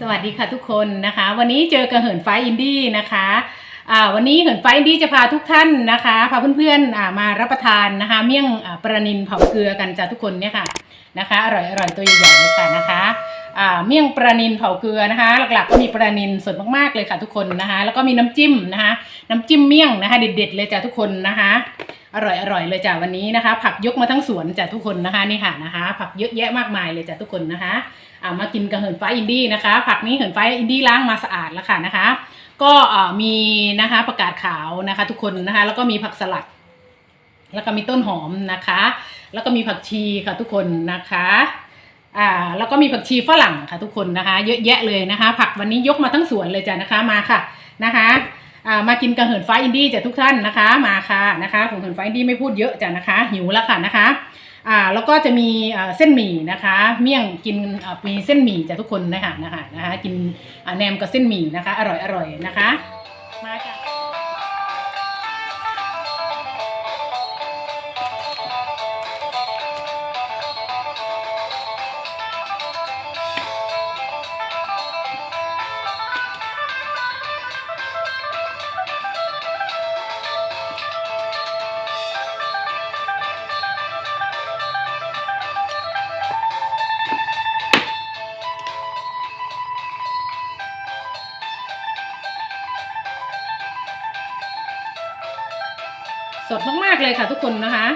สวัสดีค่ะทุกคนนะคะ วันนี้เจอกระเหินไฟอินดี้นะคะวันนี้เหินไฟอินดี้จะพาทุกท่านนะคะพาเพื่อนๆมารับประทานนะคะ เมี่ยงปลานินเผาเกลือกันจ้ะทุกคนเนี่ยค่ะนะคะ อร่อยอร่อยตัวใหญ่ๆเลยค่ะนะคะเมี่ยงปลานินเผาเกลือนะคะ หลักๆก็มีปลานินสดมากๆเลยค่ะทุกคนนะคะ แล้วก็มีน้ำจิ้มนะคะ น้ำจิ้มเมี่ยงนะคะ เด็ดๆเลยจ้ะทุกคนนะคะ อร่อยอร่อยเลยจ้ะวันนี้นะคะ ผักยกมาทั้งสวนจ้ะทุกคนนะคะนี่ค่ะนะคะ ผักเยอะแยะมากมายเลยจ้ะทุกคนนะคะอ่ามากินกับเหินฟ้าอินดี้นะคะ ผักนี้เหินฟ้าอินดี้ล้างมาสะอาดแล้วค่ะนะคะ ก็อ่มีนะคะประกาศขาวนะคะ ทุกคนนะคะ แล้วก็มีผักสลัด แล้วก็มีต้นหอมนะคะ แล้วก็มีผักชีค่ะทุกคนนะคะ อ่าแล้วก็มีผักชีฝรั่งค่ะทุกคนนะคะ เยอะแยะเลยนะคะ ผักวันนี้ยกมาทั้งสวนเลยจ้ะนะคะมาค่ะนะคะอ่ามากินกระเหินฟ้าอินดี้จ้ะทุกท่านนะคะมาค่ะนะคะของเหินฟ้าอินดี้ไม่พูดเยอะจ้ะนะคะ หิวแล้วค่ะนะคะอ่าแล้วก็จะมีอ่าเส้นหมี่นะคะ เมี่ยงกินอ่ามีเส้นหมี่จ้ะทุกคนนะคะนะคะนะคะกินอ่าแหนมกับเส้นหมี่นะคะ อร่อยอร่อยนะคะ มาจ้ะ สดมากๆเลยค่ะ ทุกคนนะคะ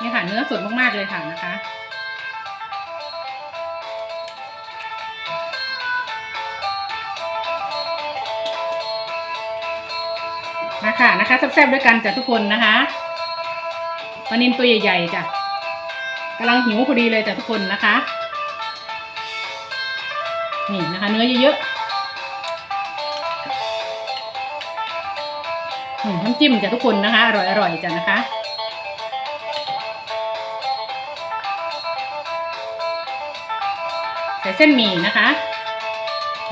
นี่ค่ะเนื้อสดมากๆเลยค่ะนะคะมาค่ะนะคะแซ่บๆด้วยกันจ้ะทุกคนนะคะปลานินตัวใหญ่ๆจ้ะกำลังหิวพอดีเลยจ้ะทุกคนนะคะ นี่นะคะ เนื้อเยอะๆ จิ้มจ้ะทุกคนนะคะ อร่อยอร่อยจ้ะนะคะใส่เส้นหมี่นะคะ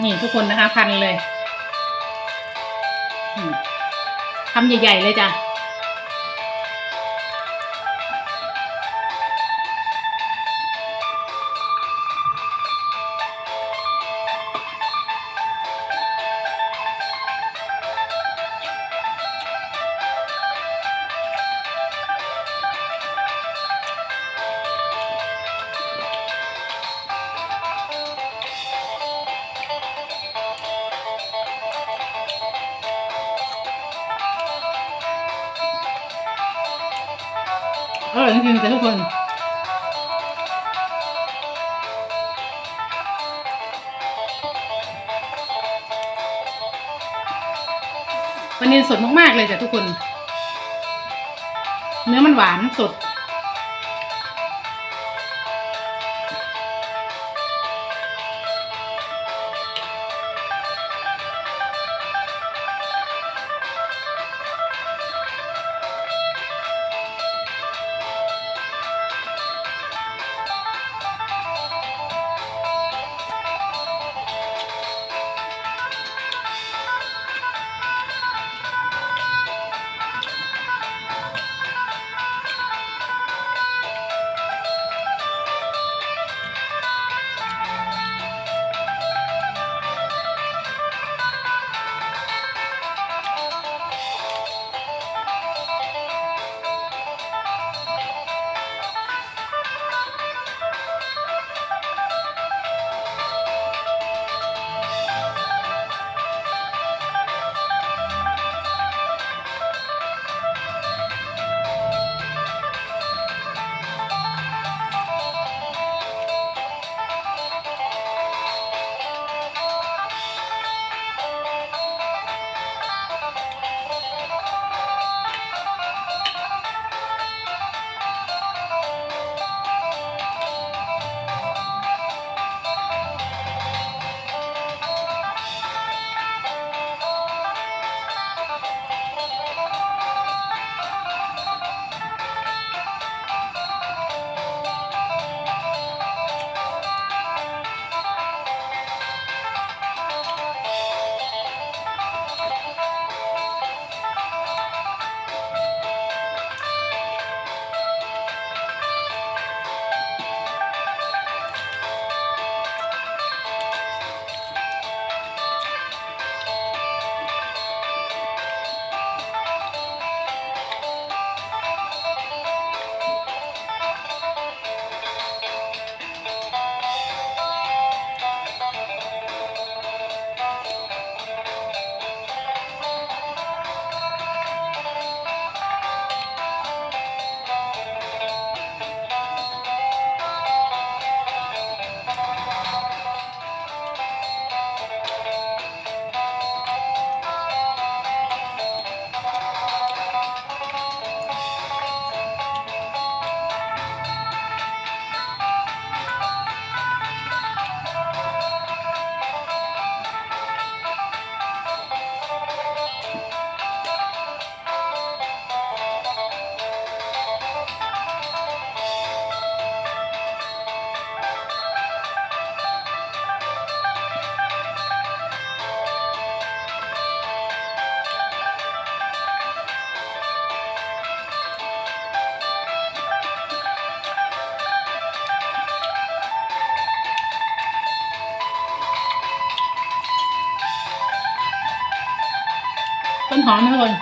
นี่ทุกคนนะคะพันเลยอืมคำใหญ่ ๆ เลยจ้ะ อร่อยจริงๆจ้ะทุกคนปลานินสดมากๆเลยจ้ะทุกคน เนื้อมันหวานสด หอมทุกคน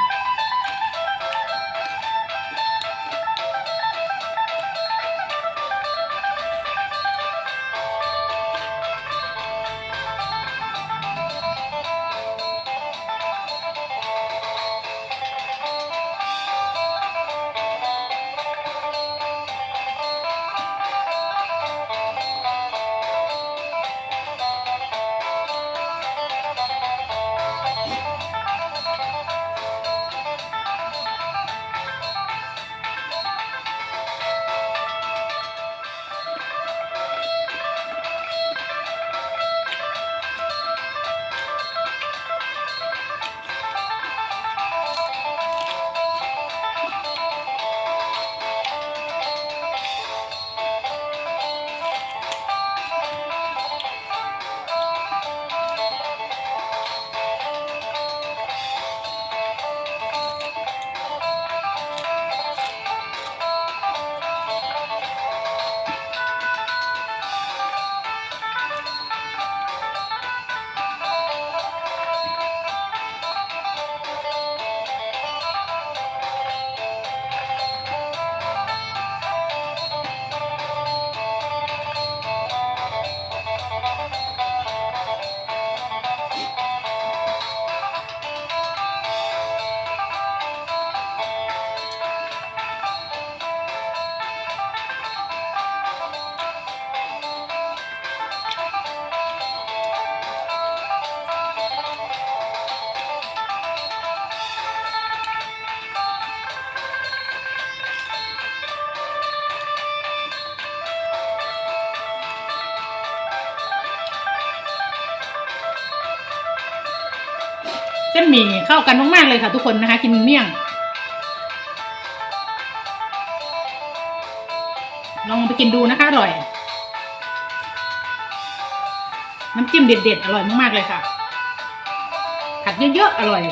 นหมี่เข้ากันมากๆเลยค่ะ ทุกคนนะคะ กินเมี่ยง ลองไปกินดูนะคะอร่อย น้ำจิ้มเด็ดๆ อร่อยมากๆเลยค่ะ ผัดเยอะๆ อร่อย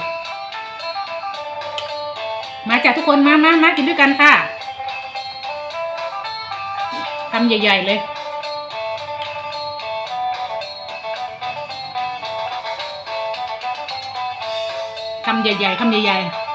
มาจากทุกคนมามามากินด้วยกันค่ะทำใหญ่ ๆ เลย คำใหญ่ๆคำใหญ่ๆ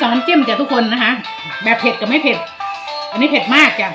สองน้ำจิ้มจ้ะทุกคนนะคะ แบบเผ็ดกับไม่เผ็ด อันนี้เผ็ดมากจ้ะ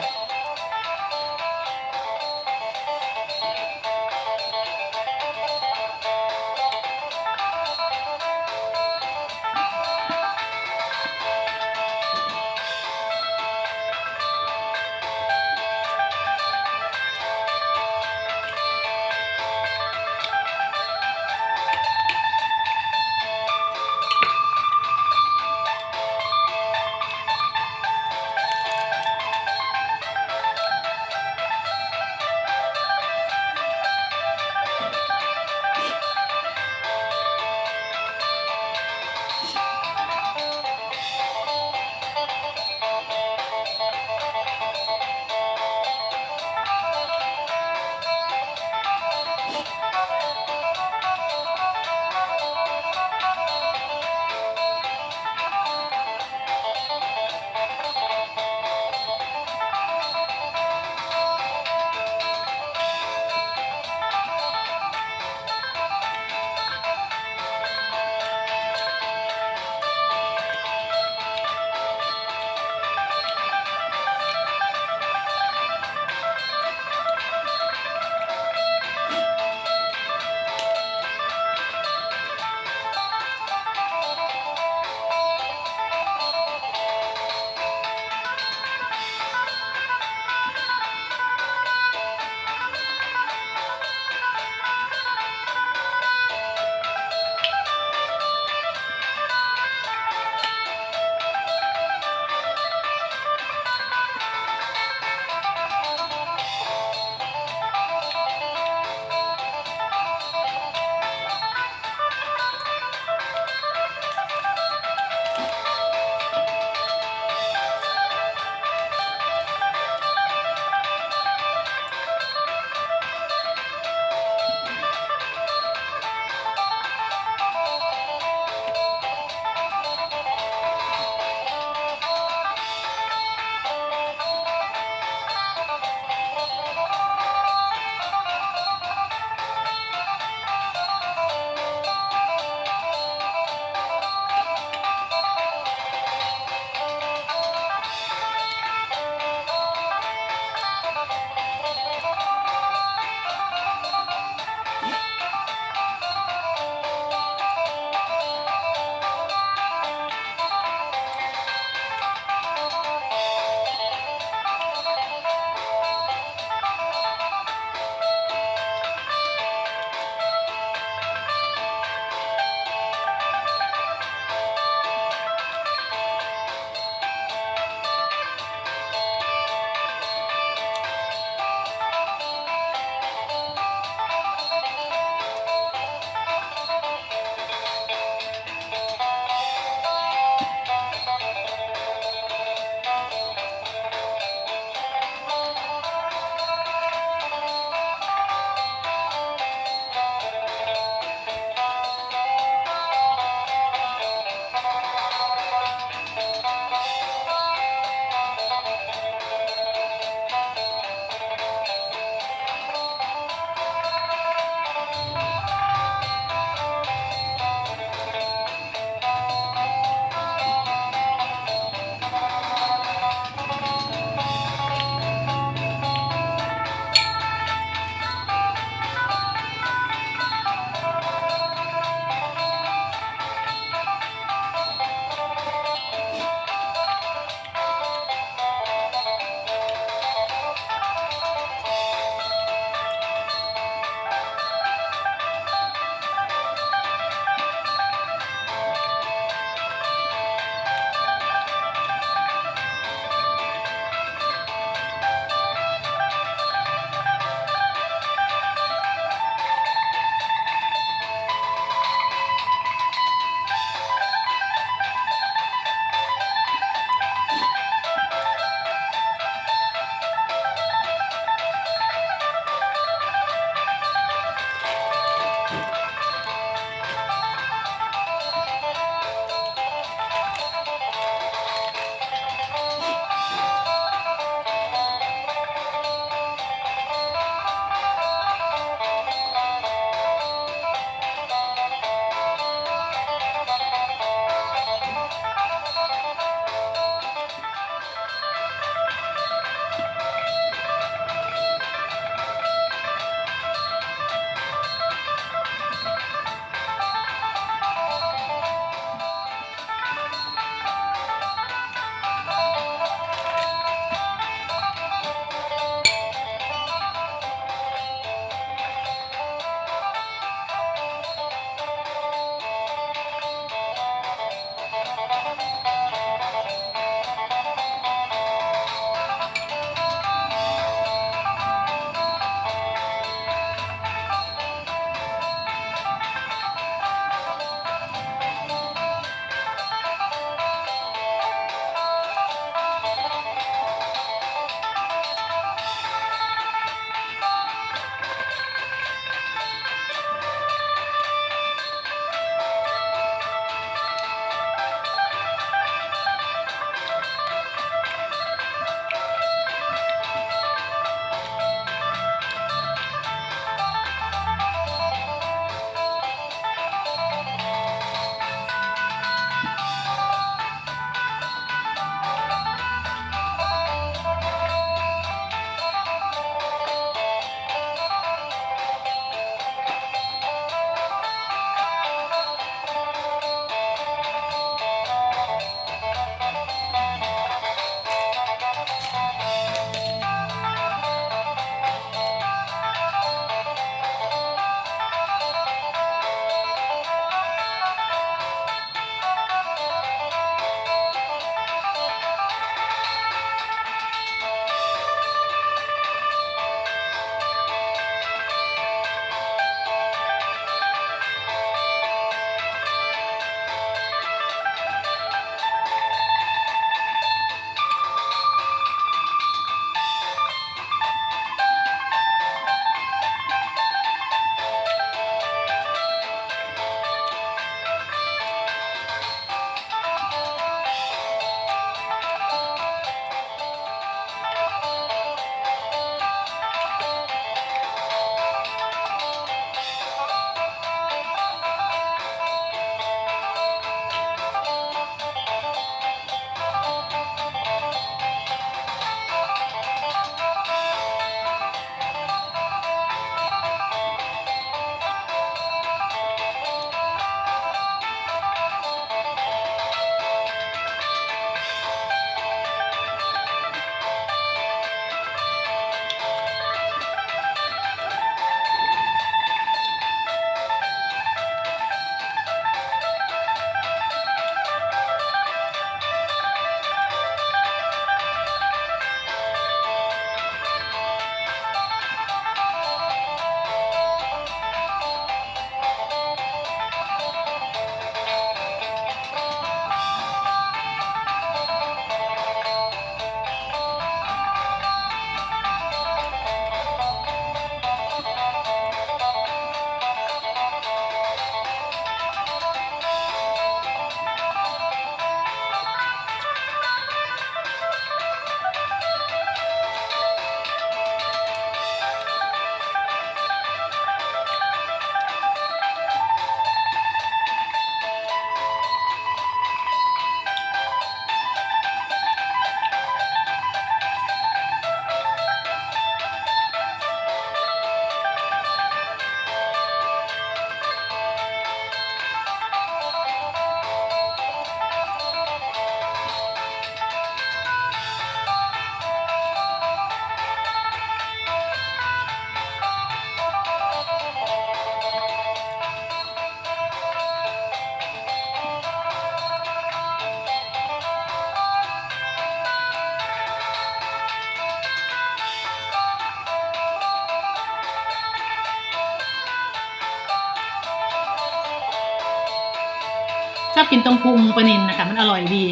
ชอบกินตรงพุงปลานินนะคะ มันอร่อยดี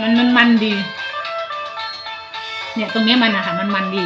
มันมันมันดี เนี่ยตรงเนี้ยมันอะค่ะมันมันดี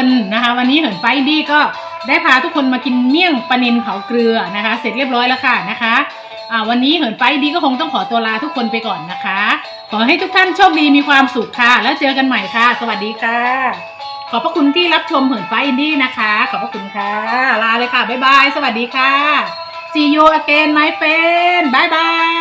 คนนะคะ วันนี้เหินไฟดี้ก็ได้พาทุกคนมากินเมี่ยงปลานินเผาเกลือนะคะ เสร็จเรียบร้อยแล้วค่ะนะคะอ่าวันนี้เหินไฟดี้ก็คงต้องขอตัวลาทุกคนไปก่อนนะคะ ขอให้ทุกท่านโชคดีมีความสุขค่ะ แล้วเจอกันใหม่ค่ะ สวัสดีค่ะ ขอบพระคุณที่รับชมเหินไฟอินดี้นะคะ ขอบพระคุณค่ะ ลาเลยค่ะบ๊ายบายสวัสดีค่ะ see you again my friend bye bye